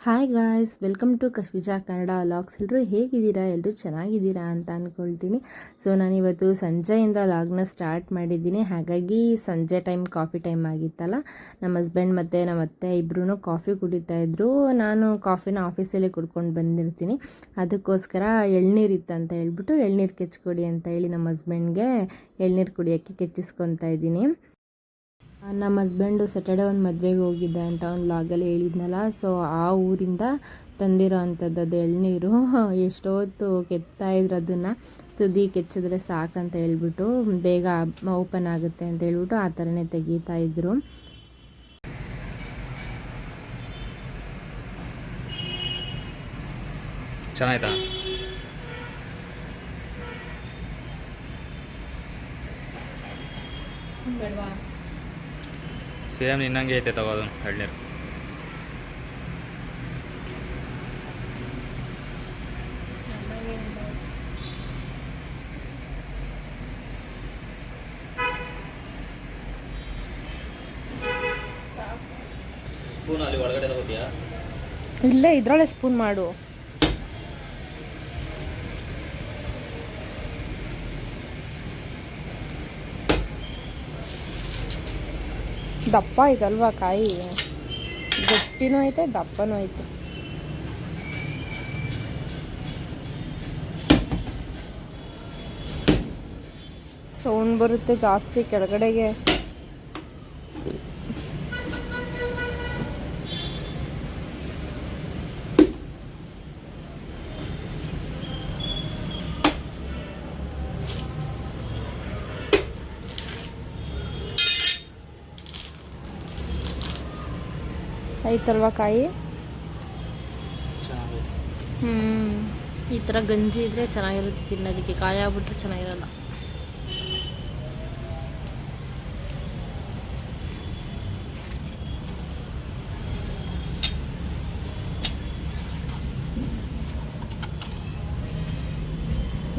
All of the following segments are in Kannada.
Hi guys welcome to Kashvija Kannada vlogs ಎಲ್ಲರೂ ಹೇಗಿದ್ದೀರಾ? ಎಲ್ಲರೂ ಚೆನ್ನಾಗಿದ್ದೀರಾ ಅಂತ ಅಂದ್ಕೊಳ್ತೀನಿ ಸೊ ನಾನಿವತ್ತು ಸಂಜೆಯಿಂದ ಲಾಗ್ನ ಸ್ಟಾರ್ಟ್ ಮಾಡಿದ್ದೀನಿ. ಹಾಗಾಗಿ ಸಂಜೆ ಟೈಮ್ ಕಾಫಿ ಟೈಮ್ ಆಗಿತ್ತಲ್ಲ. ನಮ್ಮ ಹಸ್ಬೆಂಡ್ ಮತ್ತು ನಮ್ಮ ಅತ್ತೆ ಇಬ್ಬರೂ ಕಾಫಿ ಕುಡಿತಾ ಇದ್ದರು ನಾನು ಕಾಫಿನ ಆಫೀಸಲ್ಲಿ ಕುಡ್ಕೊಂಡು ಬಂದಿರ್ತೀನಿ. ಅದಕ್ಕೋಸ್ಕರ ಎಳ್ನೀರು ಇತ್ತಂತ ಹೇಳ್ಬಿಟ್ಟು ಎಳ್ನೀರು ಕೆಚ್ಕೊಡಿ ಅಂತ ಹೇಳಿ ನಮ್ಮ ಹಸ್ಬೆಂಡ್ಗೆ ಎಳ್ನೀರು ಕುಡಿಯೋಕ್ಕೆ ಕೆಚ್ಚಿಸ್ಕೊತಾ ಇದ್ದೀನಿ. ನಮ್ಮ ಹಸ್ಬೆಂಡು ಸ್ಯಾಟರ್ಡೆ ಒಂದು ಮದುವೆಗೆ ಹೋಗಿದ್ದೆ ಅಂತ ಒಂದು ಲಾಗಲ್ಲಿ ಹೇಳಿದ್ನಲ್ಲ ಸೊ ಆ ಊರಿಂದ ತಂದಿರೋ ಅಂಥದ್ದು ಅದು ಎಳ್ನೀರು. ಎಷ್ಟೊತ್ತು ಕೆತ್ತಾ ಇದ್ರು ಅದನ್ನು. ತುದಿ ಕೆಚ್ಚಿದ್ರೆ ಸಾಕಂತ ಹೇಳ್ಬಿಟ್ಟು ಬೇಗ ಓಪನ್ ಆಗುತ್ತೆ ಅಂತ ಹೇಳ್ಬಿಟ್ಟು ಆ ಥರನೇ ತೆಗೀತಾ ಇದ್ರು. ಚೆನ್ನಾಯ್ತಾ? ಸೇಮ್ ನಿನ್ನಂಗೆ ಐತೆ ತಗೋದು ಎಳ್ನೀರು. ಸ್ಪೂನ್ ಅಲ್ಲಿ ಒಳಗಡೆ ತಗೋತೀಯಾ? ಇಲ್ಲೇ ಇದ್ರೊಳಗೆ ಸ್ಪೂನ್ ಮಾಡು. ದಪ್ಪ ಇದಲ್ವ ಕಾಯಿ? ಗಟ್ಟಿನೂ ಐತೆ ದಪ್ಪನೂ ಐತೆ. ಸೌಂಡ್ ಬರುತ್ತೆ ಜಾಸ್ತಿ ಕೆಳಗಡೆಗೆ. ಐತಲ್ವಾ ಕಾಯಿ ಹ್ಞೂ ಈ ಥರ ಗಂಜಿ ಇದ್ದರೆ ಚೆನ್ನಾಗಿರುತ್ತೆ ತಿನ್ನೋದಕ್ಕೆ. ಕಾಯಿ ಆಗ್ಬಿಟ್ರೆ ಚೆನ್ನಾಗಿರಲ್ಲ.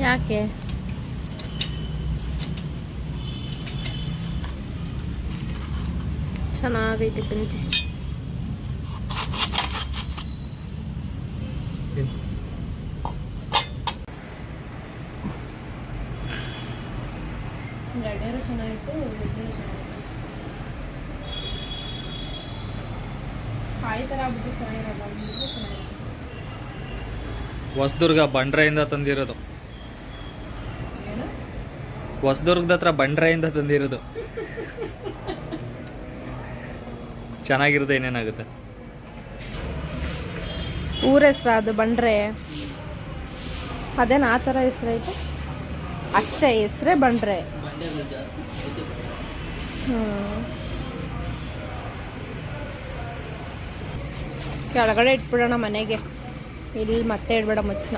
ಯಾಕೆ? ಚೆನ್ನಾಗೈತೆ ಗಂಜಿ. ಎರಡೇರು ಚೆನ್ನಾಗಿತ್ತು ಇಬ್ಬರು ಚೆನ್ನಾಗಿತ್ತು. ಕಾಯಿ ಥರ ಆಗ್ಬಿಟ್ಟು ಚೆನ್ನಾಗಿರಲ್ಲ ಅಂದ್ಬಿಟ್ಟು ಚೆನ್ನಾಗಿತ್ತು. ಹೊಸದುರ್ಗ ಬಂಡ್ರೆಯಿಂದ ತಂದಿರೋದು. ಏನು? ಹೊಸದುರ್ಗದ ಹತ್ರ ಬಂಡ್ರೆಯಿಂದ ತಂದಿರೋದು. ಚೆನ್ನಾಗಿರೋದು ಏನೇನಾಗುತ್ತೆ ಊರ ಹೆಸ್ರ ಅದು ಬಂಡ್ರೆ. ಅದೇನು ಆ ಥರ ಹೆಸ್ರೈತೆ ಅಷ್ಟೇ ಹೆಸ್ರೇ ಬಂಡ್ರೆ. ಕೆಳಗಡೆ ಇಟ್ಬಿಡೋಣ ಮನೆಗೆ. ಇಲ್ಲಿ ಮತ್ತೆ ಇಡ್ಬೇಡ ಮುಚ್ಚನ.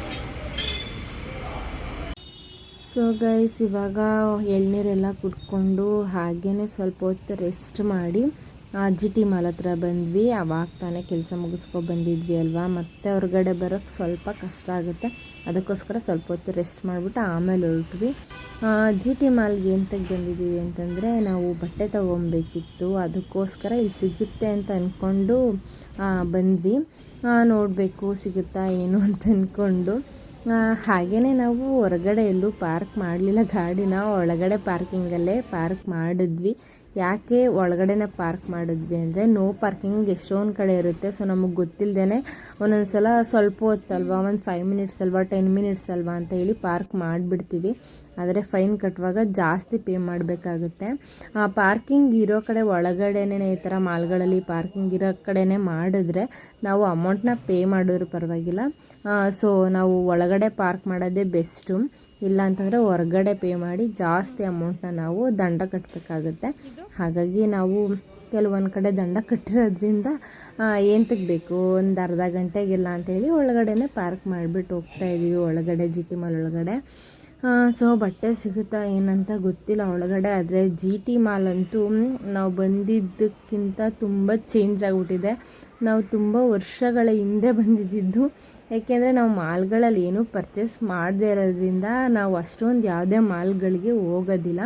ಸೊ ಗೈಸ್ ಇವಾಗ ಎಳ್ನೀರೆಲ್ಲ ಕುಡ್ಕೊಂಡು ಹಾಗೇ ಸ್ವಲ್ಪ ಹೊತ್ತು ರೆಸ್ಟ್ ಮಾಡಿ ಜಿ ಟಿ ಮಾಲ್ ಹತ್ರ ಬಂದ್ವಿ. ಅವಾಗ ತಾನೇ ಕೆಲಸ ಮುಗಿಸ್ಕೊ ಬಂದಿದ್ವಿ ಅಲ್ವಾ? ಮತ್ತೆ ಹೊರಗಡೆ ಬರೋಕ್ಕೆ ಸ್ವಲ್ಪ ಕಷ್ಟ ಆಗುತ್ತೆ. ಅದಕ್ಕೋಸ್ಕರ ಸ್ವಲ್ಪ ಹೊತ್ತು ರೆಸ್ಟ್ ಮಾಡಿಬಿಟ್ಟು ಆಮೇಲೆ ಹೊರಟ್ವಿ. ಜಿ ಟಿ ಮಾಲ್ಗೆ ಎಂತಕ್ಕೆ ಬಂದಿದ್ದೀವಿ ಅಂತಂದರೆ, ನಾವು ಬಟ್ಟೆ ತೊಗೊಬೇಕಿತ್ತು. ಅದಕ್ಕೋಸ್ಕರ ಇಲ್ಲಿ ಸಿಗುತ್ತೆ ಅಂತ ಅಂದ್ಕೊಂಡು ಬಂದ್ವಿ. ನೋಡಬೇಕು ಸಿಗುತ್ತಾ ಏನು ಅಂತ ಅಂದ್ಕೊಂಡು ಹಾಗೆಯೇ ನಾವು ಹೊರಗಡೆ ಎಲ್ಲೂ ಪಾರ್ಕ್ ಮಾಡಲಿಲ್ಲ. ಗಾಡಿನ ಒಳಗಡೆ ಪಾರ್ಕಿಂಗಲ್ಲೇ ಪಾರ್ಕ್ ಮಾಡಿದ್ವಿ. ಯಾಕೆ ಒಳಗಡೆನೆ ಪಾರ್ಕ್ ಮಾಡಿದ್ವಿ ಅಂದರೆ ನೋ ಪಾರ್ಕಿಂಗ್ ಎಷ್ಟೊಂದು ಕಡೆ ಇರುತ್ತೆ. ಸೊ ನಮಗೆ ಗೊತ್ತಿಲ್ಲದೇ ಒಂದೊಂದು ಸಲ ಸ್ವಲ್ಪ ಹೊತ್ತಲ್ವಾ? ಒಂದು ಫೈವ್ ಮಿನಿಟ್ಸ್ ಅಲ್ವಾ? ಟೆನ್ ಮಿನಿಟ್ಸ್ ಅಲ್ವಾ ಅಂತ ಹೇಳಿ ಪಾರ್ಕ್ ಮಾಡಿಬಿಡ್ತೀವಿ. ಆದರೆ ಫೈನ್ ಕಟ್ಟುವಾಗ ಜಾಸ್ತಿ ಪೇ ಮಾಡಬೇಕಾಗುತ್ತೆ. ಪಾರ್ಕಿಂಗ್ ಇರೋ ಕಡೆ ಒಳಗಡೆನೇ ಈ ಥರ ಮಾಲ್ಗಳಲ್ಲಿ ಪಾರ್ಕಿಂಗ್ ಇರೋ ಕಡೆನೇ ಮಾಡಿದ್ರೆ ನಾವು ಅಮೌಂಟ್ನ ಪೇ ಮಾಡಿದ್ರು ಪರವಾಗಿಲ್ಲ. ಸೊ ನಾವು ಒಳಗಡೆ ಪಾರ್ಕ್ ಮಾಡೋದೇ ಬೆಸ್ಟು ಇಲ್ಲ ಅಂತಂದರೆ ಹೊರಗಡೆ ಪೇ ಮಾಡಿ ಜಾಸ್ತಿ ಅಮೌಂಟ್ನ ನಾವು ದಂಡ ಕಟ್ಟಬೇಕಾಗುತ್ತೆ ಹಾಗಾಗಿ ನಾವು ಕೆಲವೊಂದು ಕಡೆ ದಂಡ ಕಟ್ಟಿರೋದ್ರಿಂದ ಏನು ತೆಗಬೇಕು? ಒಂದು ಅರ್ಧ ಗಂಟೆಗೆಲ್ಲ ಅಂತೇಳಿ ಒಳಗಡೆನೇ ಪಾರ್ಕ್ ಮಾಡಿಬಿಟ್ಟು ಹೋಗ್ತಾ ಇದ್ದೀವಿ ಒಳಗಡೆ ಜಿ ಟಿ ಮಾಲ್ ಒಳಗಡೆ. ಸೊ ಬಟ್ಟೆ ಸಿಗುತ್ತಾ ಏನಂತ ಗೊತ್ತಿಲ್ಲ. ಒಳಗಡೆ ಆದರೆ ಜಿ ಟಿ ಮಾಲ್ ಅಂತೂ ನಾವು ಬಂದಿದ್ದಕ್ಕಿಂತ ತುಂಬ ಚೇಂಜ್ ಆಗಿಬಿಟ್ಟಿದೆ. ನಾವು ತುಂಬ ವರ್ಷಗಳ ಹಿಂದೆ ಬಂದಿದ್ದು. ಏಕೆಂದರೆ ನಾವು ಮಾಲ್ಗಳಲ್ಲಿ ಏನೂ ಪರ್ಚೇಸ್ ಮಾಡದೇ ಇರೋದ್ರಿಂದ ನಾವು ಅಷ್ಟೊಂದು ಯಾವುದೇ ಮಾಲ್ಗಳಿಗೆ ಹೋಗೋದಿಲ್ಲ.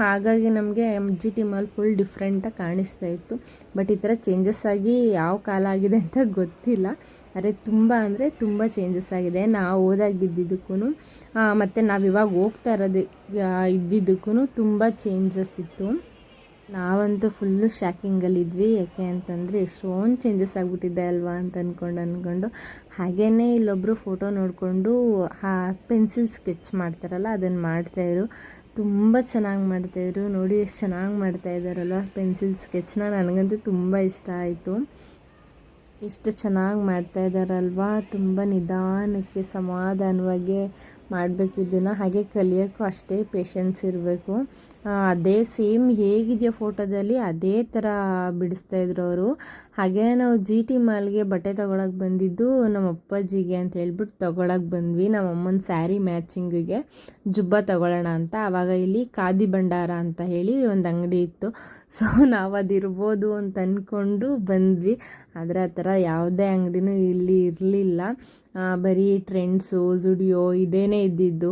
ಹಾಗಾಗಿ ನಮಗೆ ಜಿ ಟಿ ಮಾಲ್ ಫುಲ್ ಡಿಫ್ರೆಂಟಾಗಿ ಕಾಣಿಸ್ತಾ ಇತ್ತು. ಬಟ್ ಈ ಥರ ಚೇಂಜಸ್ ಆಗಿ ಯಾವ ಕಾಲ ಆಗಿದೆ ಅಂತ ಗೊತ್ತಿಲ್ಲ. ಆದರೆ ತುಂಬ ಅಂದರೆ ತುಂಬ ಚೇಂಜಸ್ ಆಗಿದೆ. ನಾವು ಓದಾಗಿದ್ದಿದ್ದಕ್ಕೂ ಮತ್ತು ನಾವು ಇವಾಗ ಹೋಗ್ತಾ ಇರೋದು ಇದ್ದಿದ್ದಕ್ಕೂ ತುಂಬ ಚೇಂಜಸ್ ಇತ್ತು. ನಾವಂತೂ ಫುಲ್ಲು ಶಾಕಿಂಗಲ್ಲಿದ್ವಿ ಯಾಕೆ ಅಂತಂದರೆ ಎಷ್ಟೊಂದು ಚೇಂಜಸ್ ಆಗಿಬಿಟ್ಟಿದೆ ಅಲ್ವಾ ಅಂತ ಅಂದ್ಕೊಂಡು ಅಂದ್ಕೊಂಡು ಹಾಗೆಯೇ ಇಲ್ಲೊಬ್ಬರು ಫೋಟೋ ನೋಡಿಕೊಂಡು, ಆ ಪೆನ್ಸಿಲ್ ಸ್ಕೆಚ್ ಮಾಡ್ತಾರಲ್ಲ ಅದನ್ನು ಮಾಡ್ತಾಯಿದ್ರು ತುಂಬ ಚೆನ್ನಾಗಿ ಮಾಡ್ತಾಯಿದ್ರು ನೋಡಿ, ಎಷ್ಟು ಚೆನ್ನಾಗಿ ಮಾಡ್ತಾ ಇದ್ದಾರಲ್ಲ ಪೆನ್ಸಿಲ್ ಸ್ಕೆಚ್ನ ನನಗಂತೂ ತುಂಬ ಇಷ್ಟ ಆಯಿತು. ಎಷ್ಟು ಚೆನ್ನಾಗಿ ಮಾಡ್ತಾ ಇದ್ದಾರಲ್ವಾ ತುಂಬ ನಿಧಾನಕ್ಕೆ ಸಮಾಧಾನವಾಗಿ ಮಾಡಬೇಕು ಇದನ್ನು ಹಾಗೆ ಕಲಿಯೋಕ್ಕೂ ಅಷ್ಟೇ ಪೇಷನ್ಸ್ ಇರಬೇಕು. ಅದೇ ಸೇಮ್ ಹೇಗಿದೆಯೋ ಫೋಟೋದಲ್ಲಿ ಅದೇ ಥರ ಬಿಡಿಸ್ತಾಯಿದ್ರು ಅವರು. ಹಾಗೆ ನಾವು ಜಿ ಟಿ ಮಾಲ್ಗೆ ಬಟ್ಟೆ ತೊಗೊಳಕ್ಕೆ ಬಂದಿದ್ದು ನಮ್ಮ ಅಪ್ಪಾಜಿಗೆ ಅಂತ ಹೇಳ್ಬಿಟ್ಟು ತೊಗೊಳಕ್ಕೆ ಬಂದ್ವಿ. ನಮ್ಮ ಅಮ್ಮನ ಸ್ಯಾರಿ ಮ್ಯಾಚಿಂಗಿಗೆ ಜುಬ್ಬ ತೊಗೊಳ್ಳೋಣ ಅಂತ. ಆವಾಗ ಇಲ್ಲಿ ಖಾದಿ ಭಂಡಾರ ಅಂತ ಹೇಳಿ ಒಂದು ಅಂಗಡಿ ಇತ್ತು. ಸೊ ನಾವು ಅದಿರ್ಬೋದು ಅಂತ ಅಂದ್ಕೊಂಡು ಬಂದ್ವಿ. ಆದರೆ ಆ ಥರ ಯಾವುದೇ ಅಂಗಡಿನೂ ಇಲ್ಲಿ ಇರಲಿಲ್ಲ. ಬರೀ ಟ್ರೆಂಡ್ಸು ಜುಡಿಯೋ ಇದೇನೇ ಇದ್ದಿದ್ದು.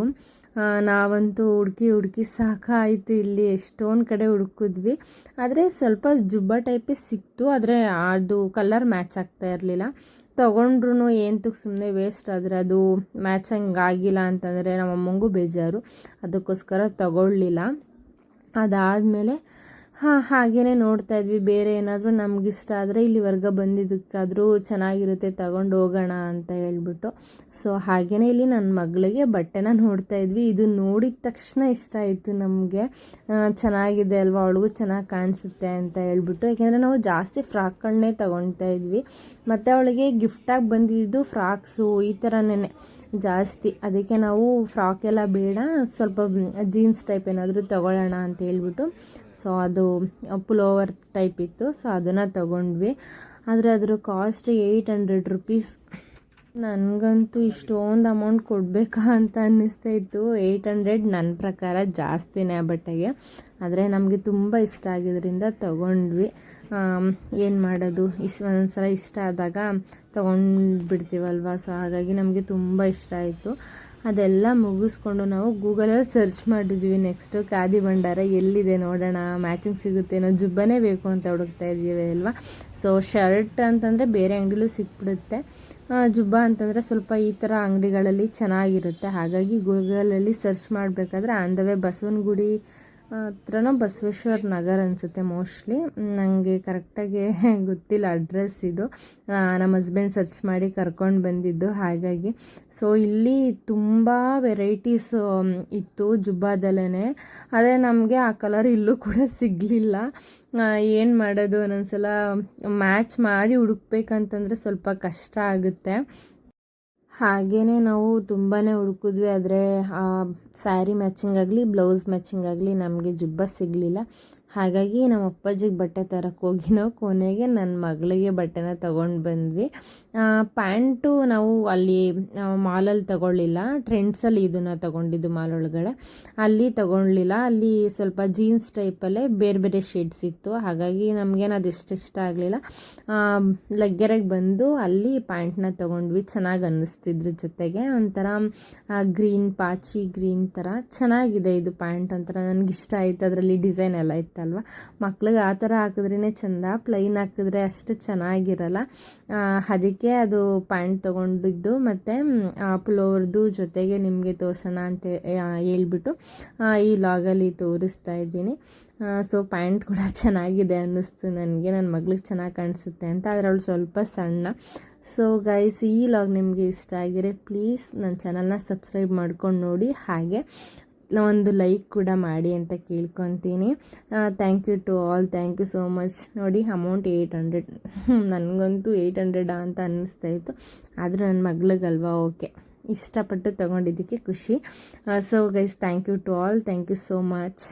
ನಾವಂತೂ ಹುಡುಕಿ ಹುಡುಕಿ ಸಾಕಾಯಿತು ಇಲ್ಲಿ. ಎಷ್ಟೊಂದು ಕಡೆ ಹುಡುಕಿದ್ವಿ. ಆದರೆ ಸ್ವಲ್ಪ ಜುಬ್ಬ ಟೈಪೇ ಸಿಕ್ತು. ಆದರೆ ಅದು ಕಲರ್ ಮ್ಯಾಚ್ ಆಗ್ತಾ ಇರಲಿಲ್ಲ. ತೊಗೊಂಡ್ರು ಏನಕ್ಕೆ ಸುಮ್ಮನೆ ವೇಸ್ಟ್ ಆದರೆ ಅದು ಮ್ಯಾಚ್ ಹಂಗೆ ಆಗಿಲ್ಲ ಅಂತಂದರೆ ನಮ್ಮ ಅಮ್ಮಂಗೂ ಬೇಜಾರು. ಅದಕ್ಕೋಸ್ಕರ ತಗೊಳ್ಳಿಲ್ಲ. ಅದಾದಮೇಲೆ ಹಾಂ ಹಾಗೇ ನೋಡ್ತಾ ಇದ್ವಿ. ಬೇರೆ ಏನಾದರೂ ನಮಗಿಷ್ಟ ಆದರೆ ಇಲ್ಲಿವರೆಗೆ ಬಂದಿದ್ದಕ್ಕಾದರೂ ಚೆನ್ನಾಗಿರುತ್ತೆ, ತಗೊಂಡು ಹೋಗೋಣ ಅಂತ ಹೇಳ್ಬಿಟ್ಟು. ಸೊ ಹಾಗೆಯೇ ಇಲ್ಲಿ ನನ್ನ ಮಗಳಿಗೆ ಬಟ್ಟೆನ ನೋಡ್ತಾ ಇದ್ವಿ. ಇದು ನೋಡಿದ ತಕ್ಷಣ ಇಷ್ಟ ಆಯಿತು ನಮಗೆ. ಚೆನ್ನಾಗಿದೆ ಅಲ್ವಾ? ಅವಳಿಗೂ ಚೆನ್ನಾಗಿ ಕಾಣಿಸುತ್ತೆ ಅಂತ ಹೇಳ್ಬಿಟ್ಟು. ಯಾಕೆಂದರೆ ನಾವು ಜಾಸ್ತಿ ಫ್ರಾಕ್ಗಳನ್ನೇ ತೊಗೊಳ್ತಾ ಇದ್ವಿ. ಮತ್ತು ಅವಳಿಗೆ ಗಿಫ್ಟಾಗಿ ಬಂದಿದ್ದು ಫ್ರಾಕ್ಸು, ಈ ಥರನೇ ಜಾಸ್ತಿ. ಅದಕ್ಕೆ ನಾವು ಫ್ರಾಕ್ ಎಲ್ಲ ಬೇಡ, ಸ್ವಲ್ಪ ಜೀನ್ಸ್ ಟೈಪ್ ಏನಾದರೂ ತಗೊಳ್ಳೋಣ ಅಂತ ಹೇಳ್ಬಿಟ್ಟು. ಸೊ ಅದು ಪುಲೋವರ್ ಟೈಪ್ ಇತ್ತು. ಸೊ ಅದನ್ನು ತಗೊಂಡ್ವಿ. ಆದರೆ ಅದರ ಕಾಸ್ಟ್ ಏಯ್ಟ್ ಹಂಡ್ರೆಡ್ ರುಪೀಸ್ ನನಗಂತೂ ಇಷ್ಟೊಂದು ಅಮೌಂಟ್ ಕೊಡಬೇಕಾ ಅಂತ ಅನ್ನಿಸ್ತಾ ಇತ್ತು. ಏಯ್ಟ್ ಹಂಡ್ರೆಡ್ ನನ್ನ ಪ್ರಕಾರ ಜಾಸ್ತಿನೇ ಆ ಬಟ್ಟೆಗೆ. ಆದರೆ ನಮಗೆ ತುಂಬ ಇಷ್ಟ ಆಗಿದ್ದರಿಂದ ತೊಗೊಂಡ್ವಿ. ಏನು ಮಾಡೋದು? ಇಸ್ ಒಂದೊಂದ್ಸಲ ಇಷ್ಟ ಆದಾಗ ತೊಗೊಂಡ್ಬಿಡ್ತೀವಲ್ವ? ಸೊ ಹಾಗಾಗಿ ನಮಗೆ ತುಂಬ ಇಷ್ಟ ಆಯಿತು. ಅದೆಲ್ಲ ಮುಗಿಸ್ಕೊಂಡು ನಾವು ಗೂಗಲಲ್ಲಿ ಸರ್ಚ್ ಮಾಡಿದ್ವಿ ನೆಕ್ಸ್ಟು ಖಾದಿ ಭಂಡಾರ ಎಲ್ಲಿದೆ ನೋಡೋಣ, ಮ್ಯಾಚಿಂಗ್ ಸಿಗುತ್ತೇನೋ ಜುಬ್ಬನೇ ಬೇಕು ಅಂತ ಹುಡುಕ್ತಾ ಇದ್ದೀವಿ ಅಲ್ವಾ? ಸೊ ಶರ್ಟ್ ಅಂತಂದರೆ ಬೇರೆ ಅಂಗಡಿಲೂ ಸಿಕ್ಬಿಡುತ್ತೆ. ಜುಬ್ಬ ಅಂತಂದರೆ ಸ್ವಲ್ಪ ಈ ಥರ ಅಂಗಡಿಗಳಲ್ಲಿ ಚೆನ್ನಾಗಿರುತ್ತೆ. ಹಾಗಾಗಿ ಗೂಗಲಲ್ಲಿ ಸರ್ಚ್ ಮಾಡಬೇಕಾದ್ರೆ ಆನ್ ದ ವೇ ಬಸವನಗುಡಿ ಹತ್ರನೋ ಬಸವೇಶ್ವರ ನಗರ್ ಅನಿಸುತ್ತೆ ಮೋಸ್ಟ್ಲಿ. ನನಗೆ ಕರೆಕ್ಟಾಗಿ ಗೊತ್ತಿಲ್ಲ ಅಡ್ರೆಸ್ ಇದು. ನಮ್ಮ ಹಸ್ಬೆಂಡ್ ಸರ್ಚ್ ಮಾಡಿ ಕರ್ಕೊಂಡು ಬಂದಿದ್ದು ಹಾಗಾಗಿ. ಸೊ ಇಲ್ಲಿ ತುಂಬ ವೆರೈಟೀಸ್ ಇತ್ತು ಜುಬ್ಬಾದಲ್ಲೇ ಆದರೆ ನಮಗೆ ಆ ಕಲರ್ ಇಲ್ಲೂ ಕೂಡ ಸಿಗಲಿಲ್ಲ. ಏನು ಮಾಡೋದು? ಒಂದೊಂದ್ಸಲ ಮ್ಯಾಚ್ ಮಾಡಿ ಹುಡುಕ್ಬೇಕಂತಂದರೆ ಸ್ವಲ್ಪ ಕಷ್ಟ ಆಗುತ್ತೆ. ಹಾಗೆಯೇ ನಾವು ತುಂಬಾ ಹುಡುಕಿದ್ವಿ ಆದರೆ ಸ್ಯಾರಿ ಮ್ಯಾಚಿಂಗ್ ಆಗಲಿ ಬ್ಲೌಸ್ ಮ್ಯಾಚಿಂಗ್ ಆಗಲಿ ನಮಗೆ ಜುಬ್ಬ ಸಿಗಲಿಲ್ಲ. ಹಾಗಾಗಿ ನಮ್ಮ ಅಪ್ಪಾಜಿಗೆ ಬಟ್ಟೆ ತರಕ್ಕೆ ಹೋಗಿ ನಾವು ಕೊನೆಗೆ ನನ್ನ ಮಗಳಿಗೆ ಬಟ್ಟೆನ ತೊಗೊಂಡು ಬಂದ್ವಿ. ಪ್ಯಾಂಟು ನಾವು ಅಲ್ಲಿ ಮಾಲಲ್ಲಿ ತಗೊಳ್ಳಿಲ್ಲ. ಟ್ರೆಂಡ್ಸಲ್ಲಿ ಇದನ್ನು ತೊಗೊಂಡಿದ್ದು ಮಾಲ್ ಒಳಗಡೆ. ಅಲ್ಲಿ ತೊಗೊಳ್ಳಿಲ್ಲ ಅಲ್ಲಿ ಸ್ವಲ್ಪ ಜೀನ್ಸ್ ಟೈಪಲ್ಲೇ ಬೇರೆ ಬೇರೆ ಶೇಡ್ಸ್ ಇತ್ತು. ಹಾಗಾಗಿ ನಮಗೇನು ಅದು ಇಷ್ಟ ಆಗಲಿಲ್ಲ. ಲಗ್ಗೆರೆಗೆ ಬಂದು ಅಲ್ಲಿ ಪ್ಯಾಂಟ್ನ ತೊಗೊಂಡ್ವಿ. ಚೆನ್ನಾಗಿ ಅನ್ನಿಸ್ತಿದ್ರು ಜೊತೆಗೆ. ಒಂಥರ ಗ್ರೀನ್ ಪಾಚಿ ಗ್ರೀನ್ ಥರ ಚೆನ್ನಾಗಿದೆ ಇದು ಪ್ಯಾಂಟ್ ಒಂಥರ ನನಗಿಷ್ಟ ಆಯಿತು. ಅದರಲ್ಲಿ ಡಿಸೈನ್ ಎಲ್ಲ ಇತ್ತು ಅಲ್ವಾ ಮಕ್ಳಿಗೆ ಆ ಥರ ಹಾಕಿದ್ರೇ ಚೆಂದ ಪ್ಲೈನ್ ಹಾಕಿದ್ರೆ ಅಷ್ಟು ಚೆನ್ನಾಗಿರಲ್ಲ. ಅದಕ್ಕೆ ಅದು ಪ್ಯಾಂಟ್ ತೊಗೊಂಡಿದ್ದು ಮತ್ತು ಪುಲೋವರ್ದು ಜೊತೆಗೆ ನಿಮಗೆ ತೋರಿಸೋಣ ಅಂತ ಹೇಳ್ಬಿಟ್ಟು ಈ ಲಾಗಲ್ಲಿ ತೋರಿಸ್ತಾ ಇದ್ದೀನಿ. ಸೊ ಪ್ಯಾಂಟ್ ಕೂಡ ಚೆನ್ನಾಗಿದೆ ಅನ್ನಿಸ್ತು ನನಗೆ. ನನ್ನ ಮಗಳಿಗೆ ಚೆನ್ನಾಗಿ ಕಾಣಿಸುತ್ತೆ ಅಂತ. ಆದರೆ ಅವಳು ಸ್ವಲ್ಪ ಸಣ್ಣ. ಸೊ ಗೈಸ್ ಈ ಲಾಗ್ ನಿಮಗೆ ಇಷ್ಟ ಆಗಿರೆ ಪ್ಲೀಸ್ ನನ್ನ ಚಾನಲ್ನ ಸಬ್ಸ್ಕ್ರೈಬ್ ಮಾಡ್ಕೊಂಡು ನೋಡಿ. ಹಾಗೆ ಒಂದು ಲೈಕ್ ಕೂಡ ಮಾಡಿ ಅಂತ ಕೇಳ್ಕೊತೀನಿ. Thank you to all thank you so much ನೋಡಿ ಅಮೌಂಟ್ ಏಯ್ಟ್ ಹಂಡ್ರೆಡ್ ನನಗಂತೂ ಏಯ್ಟ್ ಹಂಡ್ರೆಡಾ ಅಂತ ಅನ್ನಿಸ್ತಾ ಇತ್ತು. ಆದರೂ ನನ್ನ ಮಗಳಿಗಲ್ವಾ? ಓಕೆ ಇಷ್ಟಪಟ್ಟು ತೊಗೊಂಡಿದ್ದಕ್ಕೆ ಖುಷಿ. So guys thank you to all thank you so much